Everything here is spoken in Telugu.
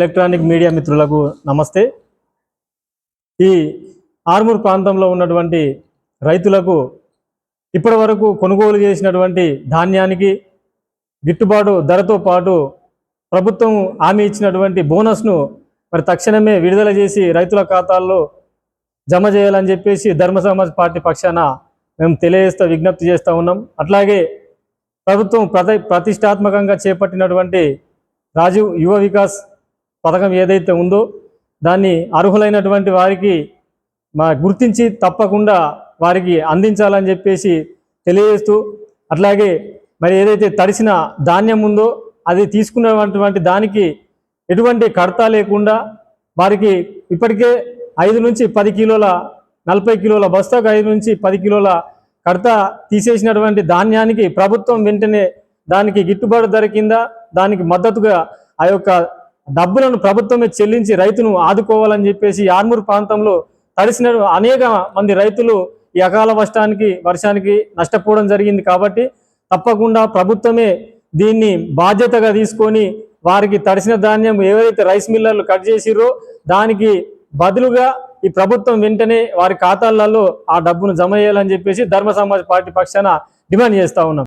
ఎలక్ట్రానిక్ మీడియా మిత్రులకు నమస్తే. ఈ ఆర్మూర్ ప్రాంతంలో ఉన్నటువంటి రైతులకు ఇప్పటి వరకు కొనుగోలు చేసినటువంటి ధాన్యానికి గిట్టుబాటు ధరతో పాటు ప్రభుత్వం హామీ ఇచ్చినటువంటి బోనస్ను మరి తక్షణమే విడుదల చేసి రైతుల ఖాతాల్లో జమ చేయాలని చెప్పేసి ధర్మ సమాజ్ పార్టీ పక్షాన మేము తెలియజేస్తూ విజ్ఞప్తి చేస్తూ ఉన్నాం. అట్లాగే ప్రభుత్వం ప్రతి ప్రతిష్టాత్మకంగా చేపట్టినటువంటి రాజీవ్ యువ వికాస్ పథకం ఏదైతే ఉందో దాన్ని అర్హులైనటువంటి వారికి మా గుర్తించి తప్పకుండా వారికి అందించాలని చెప్పేసి తెలియజేస్తూ అట్లాగే మరి ఏదైతే తడిసిన ధాన్యం ఉందో అది తీసుకున్నటువంటి దానికి ఎటువంటి కడత లేకుండా వారికి ఇప్పటికే ఐదు నుంచి పది కిలోల నలభై కిలోల బస్తాకు ఐదు నుంచి పది కిలోల కడత తీసేసినటువంటి ధాన్యానికి ప్రభుత్వం వెంటనే దానికి గిట్టుబాటు ధర కింద దానికి మద్దతుగా ఆ యొక్క డబ్బులను ప్రభుత్వమే చెల్లించి రైతును ఆదుకోవాలని చెప్పేసి ఆర్మూర్ ప్రాంతంలో తడిసిన అనేక మంది రైతులు ఈ అకాల వర్షానికి వర్షానికి నష్టపోవడం జరిగింది కాబట్టి తప్పకుండా ప్రభుత్వమే దీన్ని బాధ్యతగా తీసుకొని వారికి తడిసిన ధాన్యం ఏవైతే రైస్ మిల్లర్లు కట్ చేసిరో దానికి బదులుగా ఈ ప్రభుత్వం వెంటనే వారి ఖాతాలలో ఆ డబ్బును జమ చేయాలని చెప్పేసి ధర్మ సమాజ్ పార్టీ పక్షాన డిమాండ్ చేస్తా ఉన్నాం.